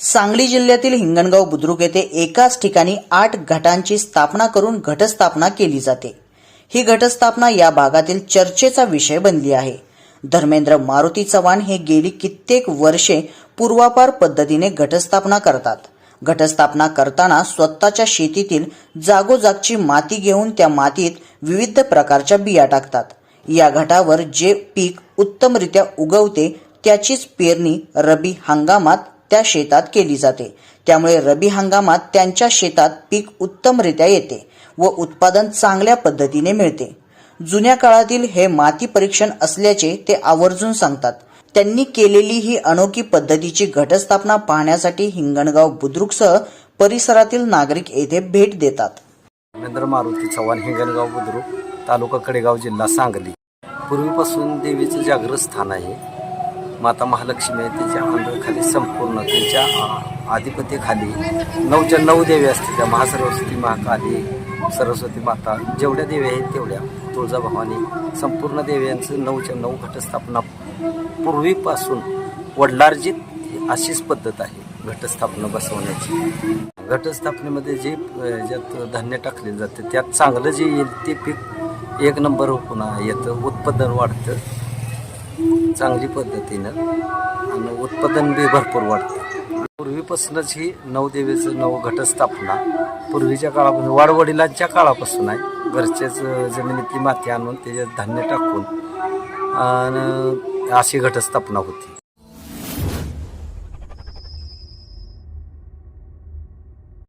सांगली जिल्ह्यातील हिंगणगाव बुद्रुक येथे एकाच ठिकाणी आठ घटांची स्थापना करून घटस्थापना केली जाते. ही घटस्थापना या भागातील चर्चेचा विषय बनली आहे. धर्मेंद्र मारुती चव्हाण हे गेली कित्येक वर्षे पूर्वापार पद्धतीने घटस्थापना करतात. घटस्थापना करताना स्वतःच्या शेतीतील जागोजागची माती घेऊन त्या मातीत विविध प्रकारच्या बिया टाकतात. या घटावर जे पीक उत्तमरित्या उगवते त्याचीच पेरणी रबी हंगामात त्या शेतात केली जाते. त्यामुळे रबी हंगामात त्यांच्या शेतात पीक उत्तमरित्या येते व उत्पादन चांगल्या पद्धतीने मिळते. जुन्या काळातील हे माती परीक्षण असल्याचे ते आवर्जून सांगतात. त्यांनी केलेली ही अनोखी पद्धतीची घटस्थापना पाहण्यासाठी हिंगणगाव बुद्रुकसह परिसरातील नागरिक येथे भेट देतात. धर्मेंद्र मारुती चव्हाण हिंगणगाव बुद्रुक तालुका कडेगाव जिल्हा सांगली. पूर्वीपासून देवीचं जागृत स्थान आहे. माता महालक्ष्मी आहे त्याच्या अंडरखाली संपूर्ण त्याच्या आ- आधिपत्याखाली नऊच्या नऊ देवी असतील त्या महासरस्वती महाकाली सरस्वती माता जेवढ्या देवी आहेत तेवढ्या. तुळजाभवानी संपूर्ण देव्यांचं नऊच्या नऊ घटस्थापना पूर्वीपासून वडलार्जित अशीच पद्धत आहे घटस्थापना बसवण्याची. घटस्थापनेमध्ये जे ज्यात धान्य टाकले जाते त्यात चांगलं जे येईल ते पीक एक नंबर पुन्हा येतं उत्पादन वाढतं. चांगली पद्धतीनं आणि उत्पादन बी भरपूर वाढतं. पूर्वीपासूनच ही नवदेवीचं नव घटस्थापना पूर्वीच्या काळापासून वाडवडिलांच्या काळापासून आहे. घरच्याच जमिनीतली माती आणून त्याच्यात धान्य टाकून आणि अशी घटस्थापना होती.